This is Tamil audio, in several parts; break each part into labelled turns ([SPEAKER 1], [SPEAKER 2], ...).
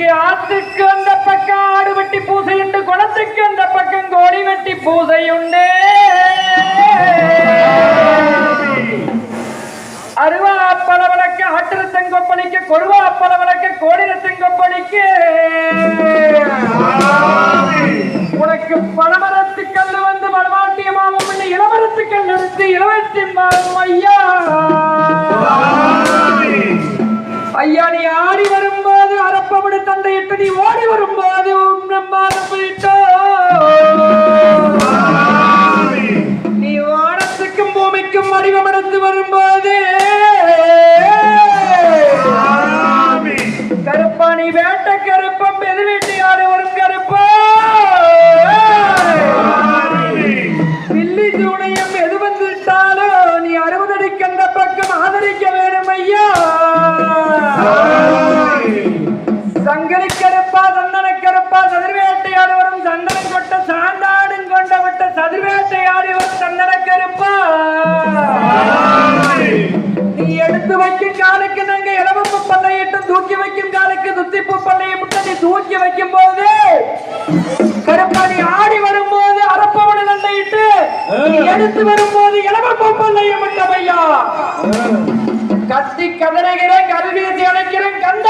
[SPEAKER 1] இன்னைக்கு ஆத்துக்கு அந்த பக்கம் ஆடு வெட்டி பூசை உண்டு குளத்துக்கு அந்த பக்கம் கோடி வெட்டி பூசை உண்டு. அருவா அப்பள வழக்கு ஆட்டிர தங்கொப்பளிக்க கொருவா அப்பள வழக்கு கோடிர தங்கொப்பளிக்க எடுத்து வைக்கும் காலுக்கு நாங்க இளவப்பு பண்ணையிட்டு தூக்கி வைக்கும் காலுக்கு துத்திப்பு பண்ணையை முட்டை தூக்கி வைக்கும் போது கருப்பாடி ஆடி வரும்போது அரப்பவனை நண்டையிட்டு எடுத்து வரும்போது இளவப்பு பண்ணையை முட்டமையா கத்தி கதறுகிறேன் கல்வியை திணைக்கிறேன் கண்ட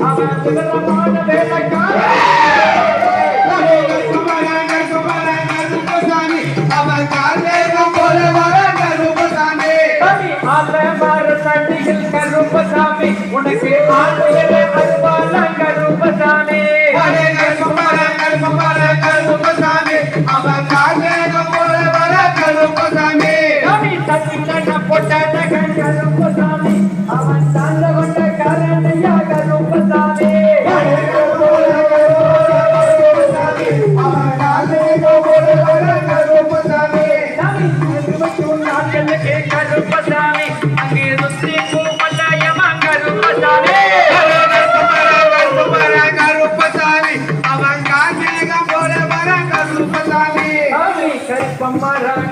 [SPEAKER 1] Come
[SPEAKER 2] and see the light of
[SPEAKER 1] daylight. இருபத்தொன்று கருப்பசாமி அங்கே சுற்றி பூமல்லாயமா கருப்பசாமி
[SPEAKER 2] கருப்பசாமி அவன் கார்மேகம் போல வர கருப்பசாமி
[SPEAKER 1] சாமி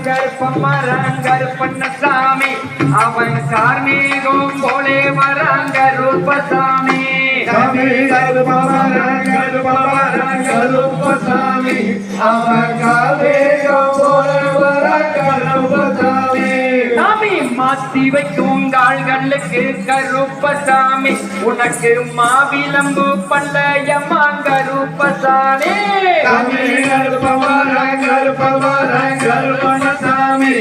[SPEAKER 1] கருப்பம்மரான் கருப்பண்ணசாமி அவன் போலே வரான் கருப்பசாமி.
[SPEAKER 2] கருப்பசாமி. அவன் கார்மேகம் போல வர கருப்பசாமி.
[SPEAKER 1] மாத்தி வைக்கும் கருப்பசாமி. உனக்கு மாவிலம்பு பல்லையம்மா கருப்பசாமி
[SPEAKER 2] கருப்பவர கருப்பவர கருப்பணசாமி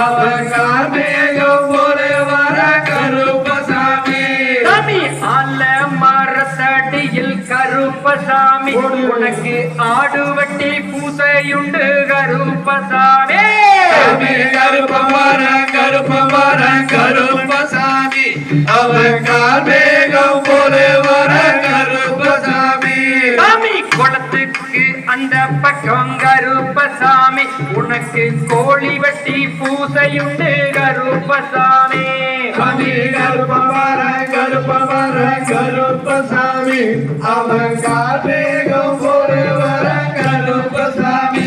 [SPEAKER 2] அவர் கார்மேகம் கருப்பசாமி
[SPEAKER 1] உனக்கு ஆடு வெட்டி பூசையுண்டு கருப்பசாமி.
[SPEAKER 2] சாமி கருப்பமரன் கருப்பமரன் கருப்பசாமி. அவன் கார்மேகம் போல வர கருப்பசாமி
[SPEAKER 1] பக்கம் கருப்பசாமி உனக்கு கோழி வெட்டி பூசையுண்டு கருப்பசாமி.
[SPEAKER 2] சாமி கருப்பமரன் கருப்பமரன் கருப்பசாமி அவன் கார்மேகம் போல வர கருப்பசாமி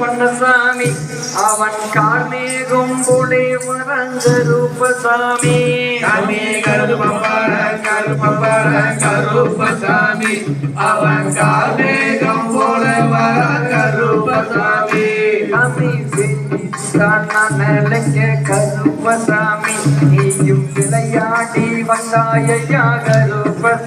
[SPEAKER 1] பண்ணசாமி கருப்பண்ணசாமி அவன் கார்மேகம் போலே வரங்கரூபசாமி
[SPEAKER 2] சாமி கருப்பமரன் கருப்பமரன் கருப்பசாமி அவன் கார்மேகம் போல வர ரூபசாமி
[SPEAKER 1] சாமி நிலைக்க கருப்பசாமி நீயும் விளையாடி வந்தாயா கருப்பசாமி